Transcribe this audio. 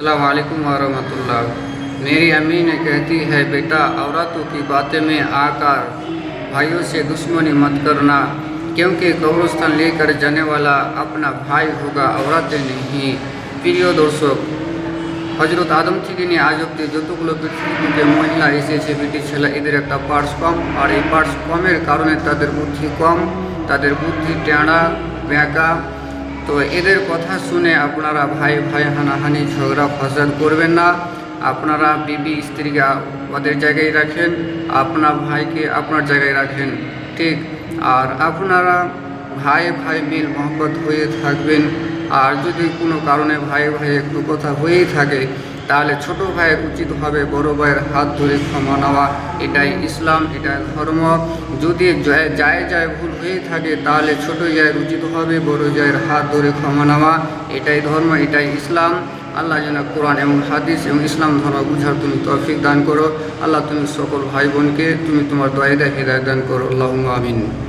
अलैक्म वरहमतुल्लाह मेरी अम्मी ने कहती है बेटा औरतों की बातें में आकर भाइयों से दुश्मनी मत करना क्योंकि कब्रस्तान लेकर जाने वाला अपना भाई होगा औरतें नहीं প্রিয় দর্শক হজরত আদম থেকে নিয়ে আজ অব্দি যতগুলো পৃথিবীতে মহিলা এসেছে বেটি ছেলে এদের একটা পার্স কম আর এই পার্স কমের কারণে তাদের বুদ্ধি কম তাদের বুদ্ধি টেঁড়া ব্যাঁকা তো এদের কথা শুনে আপনারা ভাই ভাই হানাহানি ঝগড়া ফসাদ করবেন না। আপনারা বিবি স্ত্রীকে ওদের জায়গায় রাখেন, আপনার ভাইকে আপনার জায়গায় রাখেন, ঠিক? আর আপনারা ভাই ভাই মিল মহব্বত হয়ে থাকবেন। আর যদি কোনো কারণে ভাই ভাই একটু কথা হয়েই থাকে, তাহলে ছোট ভাইয়ের উচিত হবে বড় ভাইয়ের হাত ধরে ক্ষমা নেওয়া। এটাই ইসলাম, এটাই ধর্ম। যদি যায় যায় ভুল হয়ে থাকে, তাহলে ছোট জায়ের উচিত হবে বড় জায়ের হাত ধরে ক্ষমা নেওয়া। এটাই ধর্ম, এটাই ইসলাম। আল্লাহ যেন কোরআন এবং হাদিস এবং ইসলাম ধর্ম বুঝার তুমি তৌফিক দান করো। আল্লাহ তুমি সকল ভাই বোনকে তুমি তোমার দয়াদা হৃদয় দান করো। আল্লাহ আমিন।